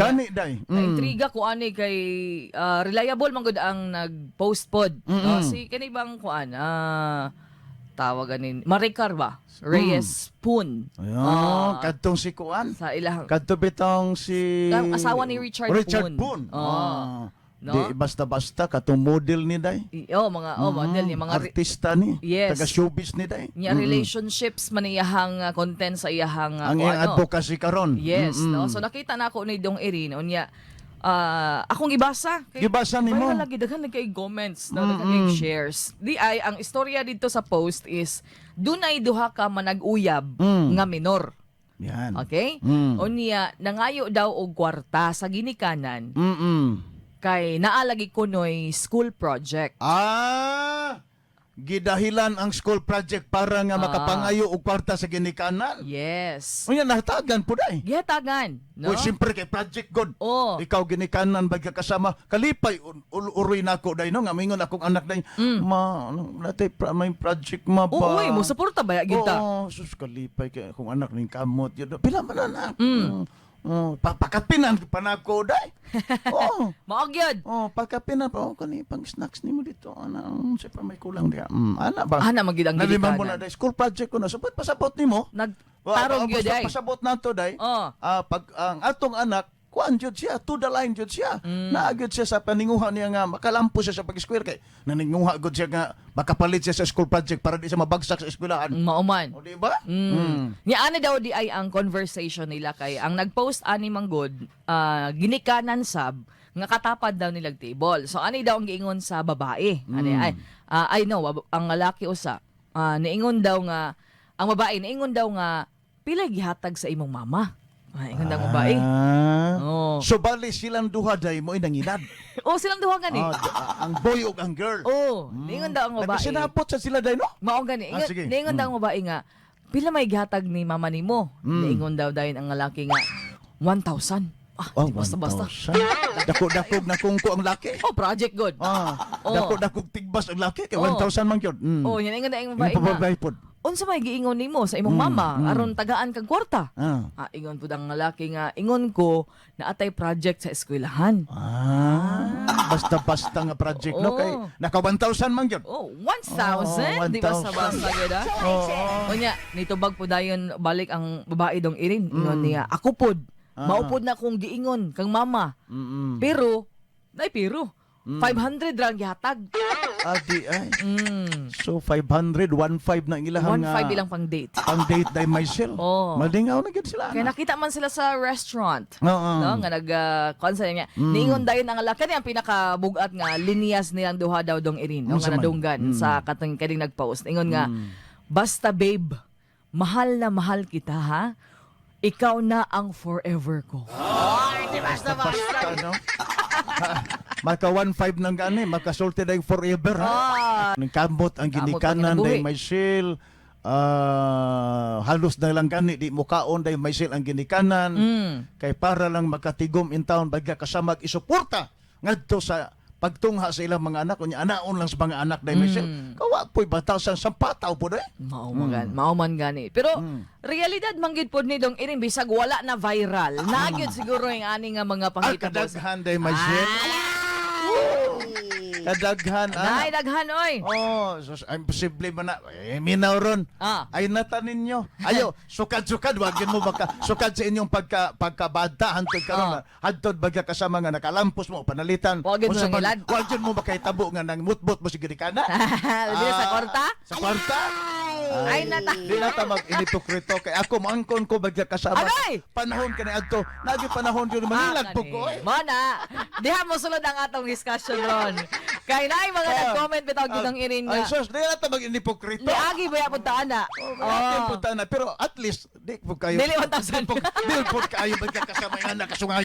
Gani day. Mm. Na-intriga ko ani kay ah, reliable man gud ang nag-post pod. No? Mm-mm. Si kani bang kuan ah tawagan ni Maricar ba? Reyes Poon. Ayun, Ah, kadtong si Kuan. sa ilang Kadto bitong si Ang asawa ni Richard Richard Poon. Poon. Ah. No? Di basta-basta katong model ni day. i- oh mga oh model ni mga re- artista ni. Yes. Taga showbiz ni day. niya relationships man iyahang ah, content sa iyahang ah, Ang iyang ano. advocacy karon. Yes, Mm-mm. no. So nakita na ako ni Dong Erin unya ah akong gibasa kay Gibasa nimo. Viral lagi daghan nagkay comments, no, daghan kay shares. Di ay ang istorya dito sa post is dunay duha ka manag-uyab Mm. nga minor. Yan. Okay? Mm. Unya nangayo daw og kwarta sa ginikanan Mm-mm. Kay naalagi kunoy school project. Ah, gidahilan ang school project para nga Ah. makapangayo og kwarta sa ginikanan. Yes. Unya nahatagan po day. Gihatagan, no? No? siyempre kay project god. Oh. Ikaw ginikanan ba ka kasama kalipay uroy nako day no nga mingon akong anak day. Ma ano natay pra, may project ma ba? Mm. Oo, uy, mo suporta ba ginta? Oo, sus kalipay kay akong anak ning kamot yun. Pila man anak. Mm. Oh, papakapinan pa na ako day. oh. Maog yun. Oh, pagkapinan pa oh, kani pang snacks nimo dito ana. Um, siyempre may kulang diha. Mm, ana ba? Ana magid ang Naliman mo na day school project ko na. Sapot pasabot nimo. Nagtarong Wa- yun basta ay. Pasabot na to day. Oh. Ah, pag ang atong anak kuan jud siya, to the line jud siya. Mm. Naagid siya sa paninguha niya nga makalampo siya sa pag-eskwela kay naninguha gud siya nga makapalit siya sa school project para di siya mabagsak sa eskwelahan. Mauman. O di ba? Mm. Nya ana daw di ay ang conversation nila kay ang nag-post ani manggod ah, ginikanan sab nga katapad daw nilag table. So ani daw ang giingon sa babae. Ani ay ah, I know ang lalaki usa ah, niingon daw nga ang babae niingon daw nga pila gihatag sa imong mama. Ah, ingon daw ang babae. Ah. Oh. So bali silang duha day mo inangilad. Oh, silang duha gani. Ah, d- ah, ang boy ug ang girl. Oh, niingon daw ang babae. Nagsinapot sa sila day no? Mao gani. Ah, Ingon, sige. niingon daw ang babae nga, pila may gihatag ni mama nimo? Mm. Niingon daw dayon ang lalaki nga 1,000. Ah, Oh, di basta-basta. 1,000. Dako-dakog na kungko ang laki. Oh, project good. Ah, Oh. dako-dakog tigbas ang laki kay Oh. 1,000 man gyud. Mm. Oh, yan ingon daw ang Yung babae nga. pababay pod. Unsa may giingon nimo sa imong mama aron tagaan kag kwarta? Ah. Ah, ingon pud ang lalaki nga ingon ko na atay project sa eskwelahan. Ah, basta-basta nga project no Oo. kay naka 1,000 man gyud. Oh, 1,000? Oh, Di basta-basta gid ah. Oo. Unya, nitubag po dayon balik ang babae dong irin. Mm. Ingon niya, ako pod. Ah. Maupod na kong giingon kang mama. Mm. Pero, nay pero, 500 ra gihatag. Adi ay. Mm. So 500 15 na ang ilahang 1.5 ilang pang date. pang date day myself. Oo. Madingaw na gyud sila. Kaya nakita man sila sa restaurant. Oo. No, nga nag uh, concert niya. Mm. Niingon dayon ang lalaki niya ang pinakabugat nga linyas nilang duha daw dong irin no, nga nadunggan Mm. sa katong kading nagpost. Ingon nga basta babe, mahal na mahal kita ha. Ikaw na ang forever ko. Basta no. Maka 15 nang gani, makasulti day forever ha. Ah, Ning kamot ang ginikanan ang kinabuhi. may shield. Ah, halos na lang gani di mukaon day may shield ang ginikanan. mm. kay para lang makatigom in town bagya kasama isuporta ngadto sa pagtungha sa ilang mga anak unya anaon lang sa mga anak Michelle Mm. kawa po'y batasan sa pataw po dai Mao man, mao man gani. Pero Mm. realidad manggid pod ni dong irin bisag wala na viral. Nagyod siguro yung ani nga mga ah panghitabo. kadaghan dai Michelle kadaghan ah Nay daghan oy. Oh, sus, imposible man na. Eh, minaw ron. Ah. Ay nata ninyo. Ayo, sukad-sukad wag yun mo baka sukad sa inyong pagka pagkabata hantod karon Ah. na hadtod baga kasama nga nakalampos mo panalitan. Wag yun mo man- ilad. Wag yun mo makahitabo nga nang mutbot mo siguro kana. Labi na sa Ah, kwarta? Sa kwarta? Ay, nata. Di na ta mag-inipokrito kay ako mangkon ko bagya kasama. Agay! Panahon ka na adto. Nagi panahon yun manilag po ko eh. Mana, diha mo sulod ang atong discussion ron. Kay nay mga Ah. nag-comment bitaw gid ang irin Ay nga. sus, di na ta mag-inipokrito. Niagi ba yapon ta ana? Oh, punta na. Pero at least, di po kayo. Dili 1,000. Di po kayo magkakasama nga nakasungay.